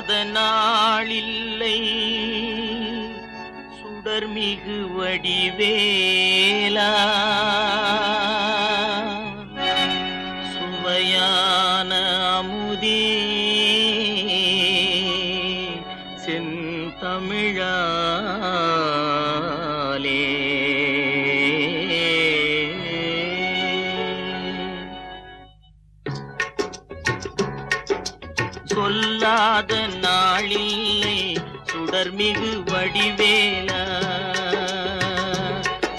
இல்லாத நாளில்லை. சுடர்மிகு வடிவேலா. சொல்லாத நாளில்லை சுடர்மிகு வடிவேலா.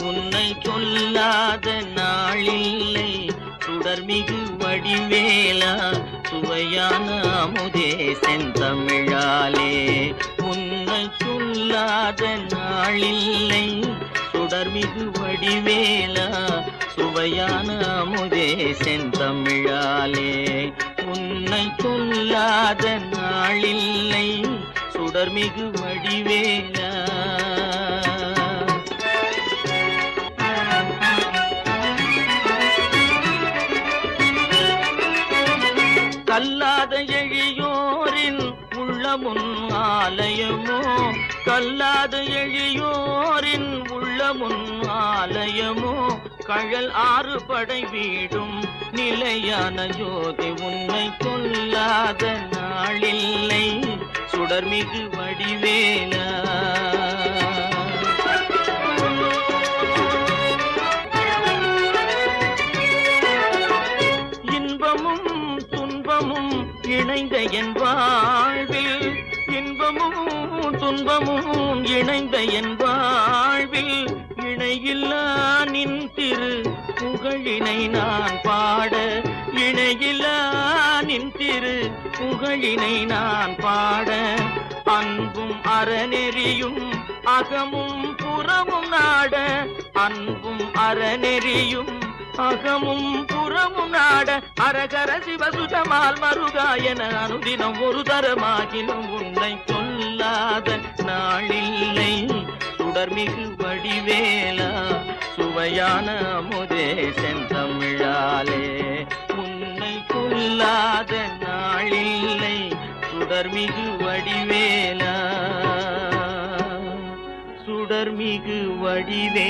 உன்னை சொல்லாத நாளில்லை சுடர்மிகு வடிவேலா. சுவையான அமுதே செந்தமிழாலே உன்னை சொல்லாத நாளில்லை சுடர்மிகு வடிவேலா. சுவையான அமுதே செந்தமிழாலே உன்னை சொல்லாத நாளில்லை. சுடர்மிகு வடிவேலா கல்லாத எழியோரின் உள்ளமுன் ஆலயமோ? கல்லாத எழியோரின் உள்ளமுன் ஆலயமோ? கழல் ஆறு படை வீடும் நிலையான ஜோதி உன்னை கொல்லாத நாளில்லை. சுடர்மிகு வடிவேலா. இன்பமும் துன்பமும் இணைந்த என் வாழ்வில். இன்பமும் துன்பமும் இணைந்த என் வாழ்வில். இணையில்லா நின் திரு புகழினை நான் பாட இணையில்லா நின் திரு புகழினை நான் பாட. அன்பும் அறநெறியும் அகமும் புறமும் நாட அன்பும் அறநெறியும் அகமும் புறமும் நாட. அரகர சிவசுஜமால் மருகா என அனுதினம் ஒரு தரமாகினும் உன்னை கொல்லாத நாளில்லை சுடர்மிகு வடிவே சுவையான அமுதே செந்தமிழாலே. உன்னை கொல்லாத நாளில்லை சுடர்மிகு வடிவேலா. சுடர்மிகு வடிவேலா.